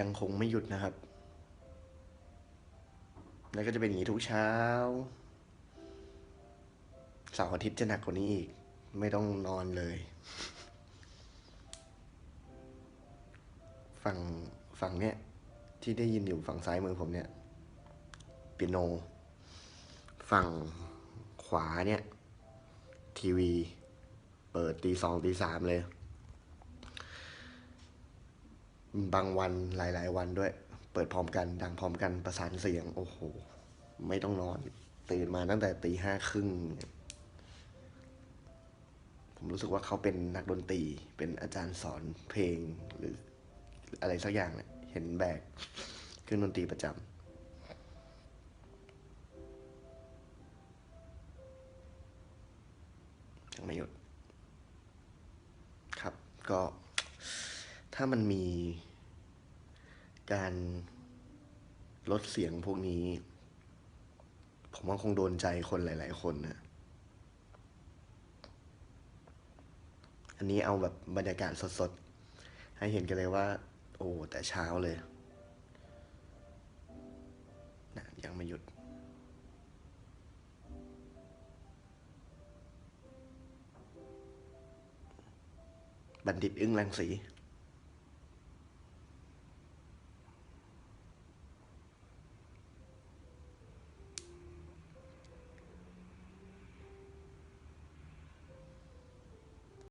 ยังคงไม่หยุดนะครับ แล้วก็จะเป็นอย่างนี้ทุกเช้าเสาร์อาทิตย์จะหนักกว่านี้อีก ไม่ต้องนอนเลย ฝั่งฝั่งเนี้ยที่ได้ยินอยู่ฝั่งซ้ายมือผมเนี่ยเปียโน ฝั่งขวาเนี่ย ทีวี เปิดตีสองตีสามเลย บางวันหลาย ๆ วันด้วย เปิดพร้อมกัน ดังพร้อมกันประสานเสียง โอ้โห ไม่ต้องนอน ตื่นมาตั้งแต่ตีห้าครึ่งผมรู้สึกว่าเขาเป็นนักดนตรี เป็นอาจารย์สอนเพลงหรืออะไรสักอย่างเนี่ยเห็นแบกเครื่องดนตรีประจำยังไม่หยุดครับก็ ถ้ามันมีการลดเสียงพวกนี้ ผมว่าคงโดนใจคนหลาย ๆ คนนะอันนี้เอาแบบบรรยากาศสดๆ ให้เห็นกันเลยว่า โอ้แต่เช้าเลยนะยังไม่หยุดบัณฑิตอึ้งรังสี